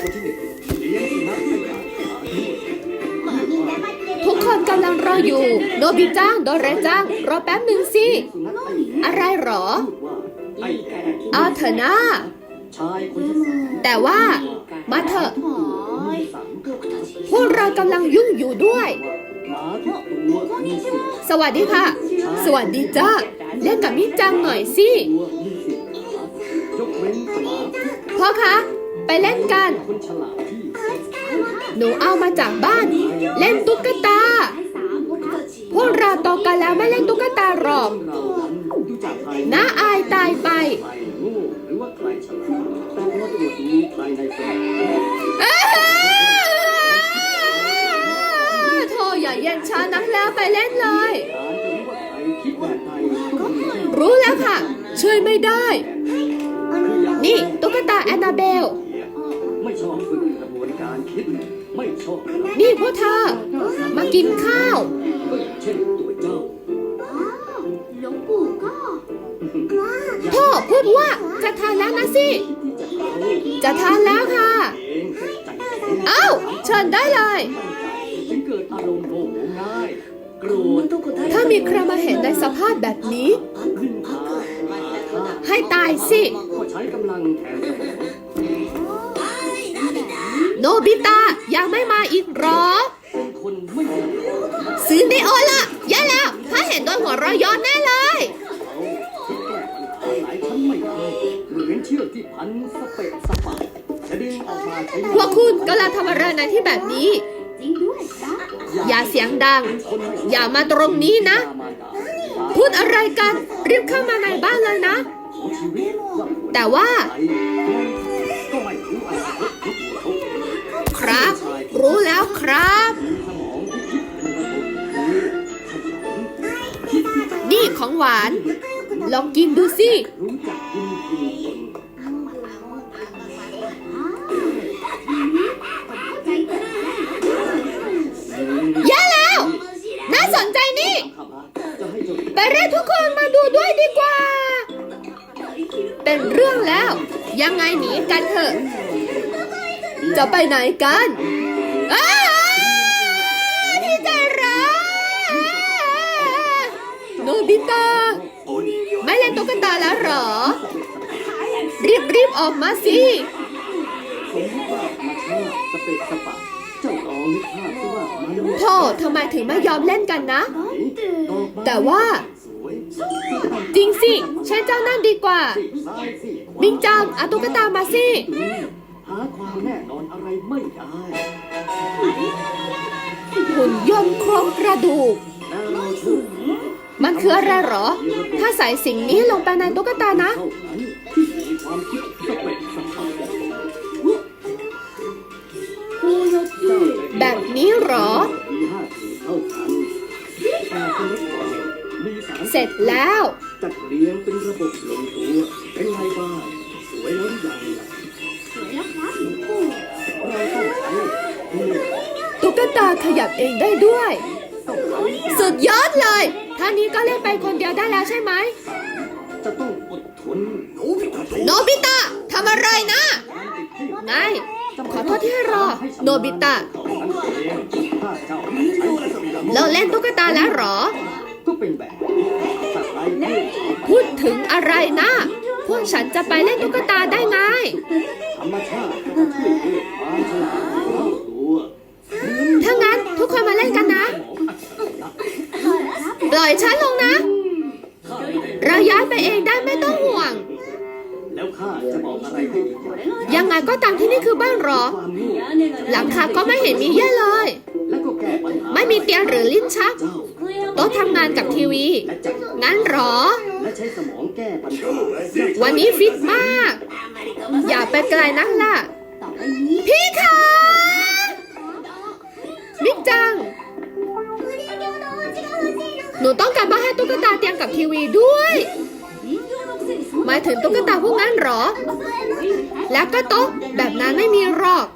คนที่หนึ่งเลี้ยงสุนัขให้อาหารทั้งหมดทุกคนกำลังรออยู่โนบิจังโดเรจังรอแป๊บหนึ่งสิ อะไรหรอพูดว่าไอ้แก่เอาเถอะนะชาแต่ว่า มาเถอะพวกเรากำลังยุ่งอยู่ด้วย สวัสดีค่ะ สวัสดีจ้าเล่นกับมิจังหน่อยสิพ่อคะ ไปเล่นกันคนฉลาดที่หนูเอามาจากบ้าน เล่นตุ๊กตา พวกเราโตกันแล้วไม่เล่นตุ๊กตาหรอกเรานั้นดูจากภายในน้าอายตายไปใครโง่หรือว่าใครฉลาดแต่เพราะตรวจดูภายในสมองโธ่อย่าเย็นช้านักแล้วไปเล่นเลยการจะรู้ว่าใครคิดแบบไหนก็มีที่รู้แล้วค่ะ ช่วยไม่ได้ นี่ตุ๊กตาแอนนาเบลไม่ ชอบฝึกกระบวนการคิด ไม่ชอบนี่พวกเธอ มากินข้าว ก็อย่างเช่นตัวเจ้าพ่อพูดว่าจะทานแล้วนะสิ จะทานแล้วค่ะ เองใจเองเอ้า เชิญได้เลย ถึงเกิดอารมณ์โมโหง่าย โกรธถ้ามีใครมาเห็นในสภาพแบบนี้นินทาอาฆาตให้ตายสิ ก็ใช้กำลังแทนสมองโน บิตะยังไม่มาอีกเหรอเป็นคนไม่ดีซื้อเนโอละแย่แล้ว ถ้าเห็นโดนหัวเรอยย้อนแน่เลยเขาที่แก้ปัญหาหลายชั้นไม่ได้เหมือนเชือกที่พันสเปะสปะจะดึงออกมาใช้พวกคุณกำลังทำอะไรในที่แบบนี้ อย่าเสียงดัง อย่ามาตรงนี้นะมารดาพูดอะไรกัน รีบเข้ามาในบ้านเลยนะของชีวิตว่าแต่ว่าใครก็ไม่รู้อนาคตของเขาครับ รู้แล้วครับ นี่ของหวาน ลองกินดูสิรู้จักกินกินตนแย่แล้ว น่าสนใจนี่เจ้าไปเรียกทุกคนมาดูด้วยดีกว่า เป็นเรื่องแล้ว ยังไงหนีกันเถอะ จะไปไหนกันอ้าที่ใจร้ายโนบิตะไม่เล่นตุ๊กตาแล้วเหรอ รีบรีบออกมาสิสมมติว่อทำไมถึงไม่ยอมเล่นกันนะ แต่ว่า จริงสิใช่เจ้านั่นดีกว่าสิซ้ายสิขวามิงจังเอาตุ๊กตามาสิ หาความแน่ ไรไม่ได้หุ่นยนต์โครงกระดูกแล้วเราถูกมันคืออะไรเหรอ ถ้าใส่สิ่งนี้ลงไปในตุ๊กตานะ เท่านั้นที่มีความคิดสเปะสปะเจ้าจะแบบนี้เหรอ มีห้าสีเท่ากันแต่คนละคนมีสามเสร็จแล้ว จัดเรียงเป็นระบบลงตัวเป็นไงบ้างสวยแล้วหรือยัง กตาขยับเองได้ด้วย สุดยอดเลยท่านี้ก็เล่นไปคนเดียวได้แล้วใช่ไหม จะต้องอดทนโนบิตะโนบิตะทำอะไรนะไงขอโทษที่ให้รอ โนบิตะเจ้าใช้สปีดเราเล่นตุ๊กตาแล้วหรอ ก็เป็นแบบพูดถึงอะไรนะ พวกฉันจะไปเล่นตุ๊กตาได้ไงธรรมชาติช่วยเพื่อความฉลาดของเราตัว ถ้างั้นทุกคนมาเล่นกันนะ ปล่ อยฉันลงนะ เราย้ายไปเองได้ไม่ต้องห่วง แล้วข้าจะบอกอะไรให้อีกอย่างยังไงก็ตามที่นี่คือบ้านหรอ ความโง่หลังคาก็ไม่เห็นมีแย่เลย และก็แก้ปัญหาไม่มีเตียงหรือลิ้นชัก เจ้าโต๊ะทำงานกับทีวี และจัดงั้นหรอ และใช้สมองแก้ปัญหาวันนี้ฟิตมาก อย่าไปไกลนักล่ะ พี่คะมิกจัง หนูต้องการบ้านให้ตุ๊กตาเตียงกับทีวีด้วย หมายถึงตุ๊กตาพวกนั้นเหรอ แล้วก็โต๊ะแบบนั้นไม่มีหรอก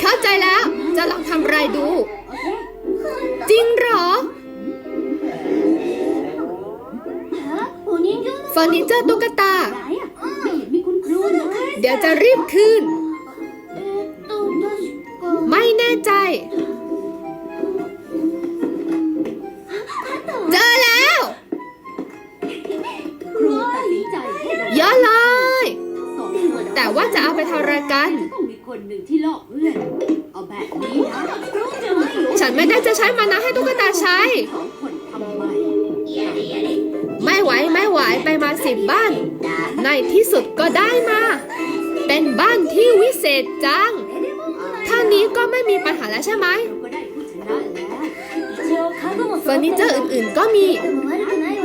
เข้าใจแล้ว จะลองทำไรดู จริงเหรอเฟอร์นิเจอร์ตุ๊กตาเห็นมีคุณครูเลยเดี๋ยวจะรีบคืน ใจ เจอแล้ว ครูตัดสินใจให้เราเยอะเลย สองคนแต่ว่าจะเอาไปทำอะไรกัน ต้องมีคนหนึ่งที่ลอกเพื่อน เอาแบบนี้นะจะไม่รู้ฉันไม่ได้จะใช้มานะให้ตุ๊กตาใช้ สองคนทำไมไม่ไหวไม่ไหวไปมาสิบบ้าน ในที่สุดก็ได้มา เป็นบ้านที่วิเศษจังท่า นี้ก็ไม่มีปัญหาแล้วใช่ไหมเฟอร์นิเจอร์อื่นๆก็มี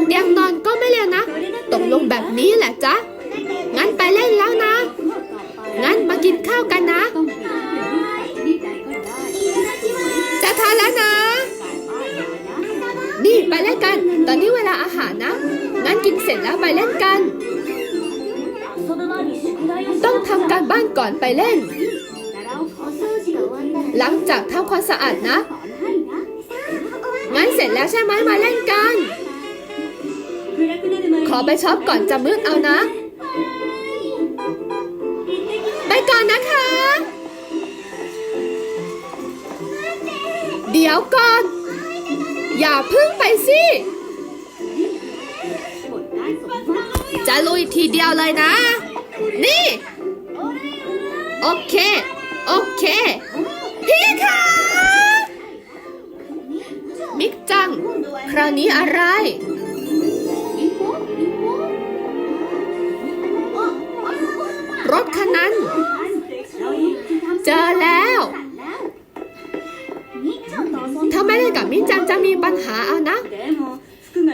เตียงนอนก็ไม่เลวนะ ตกลงแบบนี้แหละจ๊ะ งั้นไปเล่นแล้วนะ งั้นมากินข้าวกันนะ จะทานแล้วนะ นี่ไปเล่นกัน ตอนนี้เวลาอาหารนะ งั้นกินเสร็จแล้วไปเล่นกัน ต้องทำการบ้านก่อนไปเล่น หลังจากทำความสะอาดนะ งั้นเสร็จแล้วใช่ไหมมาเล่นกัน ขอไปช็อปก่อนจะมืดเอานะ ไปก่อนนะคะ เดี๋ยวก่อน อย่าพึ่งไปสิจะลุยทีเดียวเลยนะ นี่ โอเค โอเค พี่คะมิกจัง คราวนี้อะไร รถคันนั้น เจอแล้ว ถ้าไม่เล่นกับมิกจังจะมีปัญหาเอานะ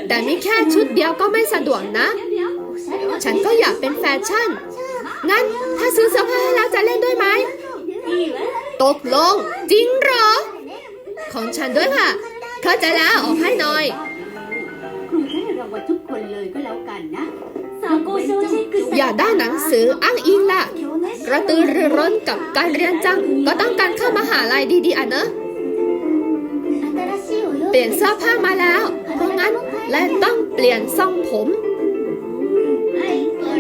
แต่มีแค่ชุดเดียวก็ไม่สะดวกนะ ฉันก็อยากเป็นแฟชั่น งั้นถ้าซื้อเสื้อผ้าให้แล้วจะเล่นด้วยไหม ตกลง จริงเหรอ ของฉันด้วยค่ะ เข้าใจแล้วออกให้หน่อย ครูจะให้รางวัลทุกคนเลยก็แล้วกันนะอยากได้หนังสืออ้างอิงล่ะ กระตือรือร้นกับการเรียนจัง ก็ต้องการเข้ามหาลัยดีๆอะเนอะเปลี่ยนเสื้อผ้ามาแล้ว เพราะงั้นและต้องเปลี่ยนทรงผม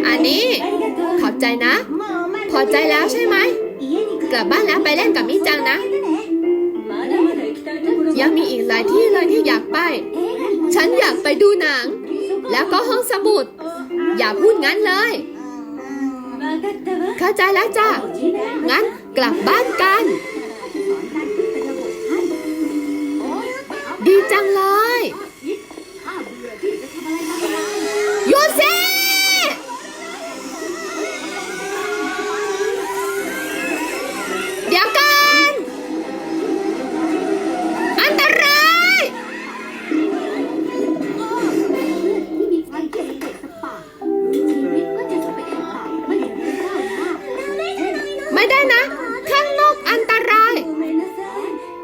อันนี้ ขอบใจนะ พอใจแล้วใช่ไหม กลับบ้านแล้วไปเล่นกับมิจังนะ ยังมีอีกหลายที่เลยที่อยากไป ฉันอยากไปดูหนัง แล้วก็ห้องสมุด อย่าพูดงั้นเลย เข้าใจแล้วจ้ะ งั้นกลับบ้านกัน ดีจังเลย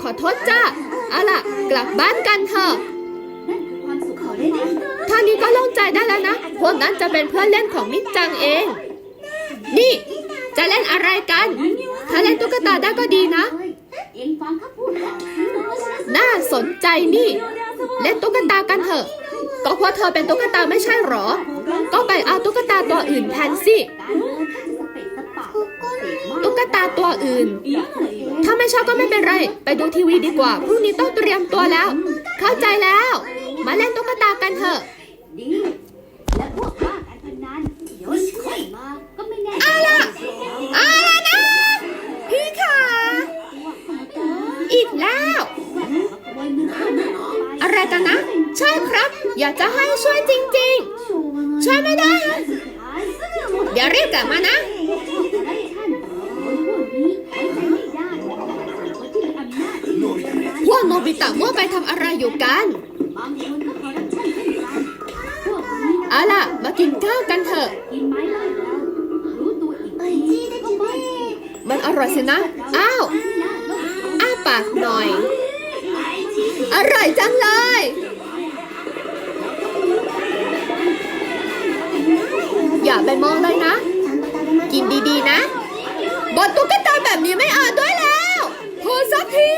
ขอโทษจ้าเอาล่ะ กลับบ้านกันเถอะท่านี้ก็โล่งใจได้แล้วนะ พวกนั้นจะเป็นเพื่อนเล่นของมิจังเอง นี่ จะเล่นอะไรกัน ถ้าเล่นตุ๊กตาได้ก็ดีนะ น่าสนใจนี่ เล่นตุ๊กตากันเถอะ ก็เพราะเธอเป็นตุ๊กตาไม่ใช่หรอ ก็ไปเอาตุ๊กตาตัวอื่นแทนสิ ตุ๊กตาตัวอื่น ถ้าไม่ชอบก็ไม่เป็นไร ไปดูทีวีดีกว่า พรุ่งนี้ต้องเตรียมตัวแล้ว เข้าใจแล้ว มาเล่นตุ๊กตากันเถอะ บิตะมั่วไปทำอะไรอยู่กันอร์รัปชันเช่นกันพวกนี้นะเอาล่ะ มากินข้าวกันเถอะกินไม้ไล่เรารู้ตัวอีกทีก็ไม่มันอร่อยสินะ อ้าว อ้าปากหน่อย อร่อยจังเลยอย่าไปมองเลยนะ กินดีๆนะ บนตุ๊กตาแบบนี้ไม่เอาด้วยแล้วพอสักที